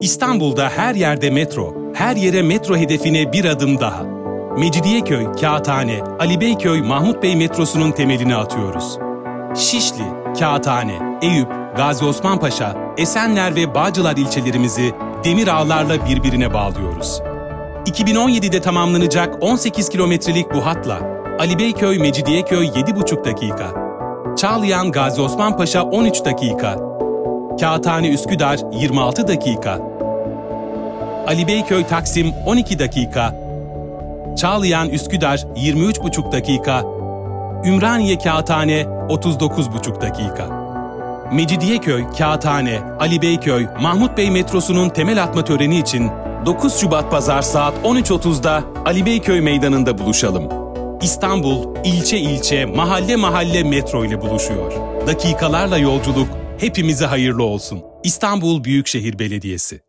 İstanbul'da her yerde metro, her yere metro hedefine bir adım daha. Mecidiyeköy, Kağıthane, Ali Beyköy, Mahmut Bey metrosunun temelini atıyoruz. Şişli, Kağıthane, Eyüp, Gazi Osman Esenler ve Bağcılar ilçelerimizi demir ağlarla birbirine bağlıyoruz. 2017'de tamamlanacak 18 kilometrelik bu hatla Ali Beyköy, Mecidiyeköy 7,5 dakika, Çağlayan, Gazi Osman Paşa 13 dakika, Kağıthane Üsküdar 26 dakika, Ali Beyköy Taksim 12 dakika, Çağlayan Üsküdar 23,5 dakika, Ümraniye Kağıthane 39,5 dakika. Mecidiyeköy, Kağıthane, Ali Beyköy, Mahmut Bey metrosunun temel atma töreni için 9 Şubat Pazar saat 13.30'da Ali Beyköy Meydanı'nda buluşalım. İstanbul, ilçe ilçe, mahalle mahalle metro ile buluşuyor. Dakikalarla yolculuk hepimize hayırlı olsun. İstanbul Büyükşehir Belediyesi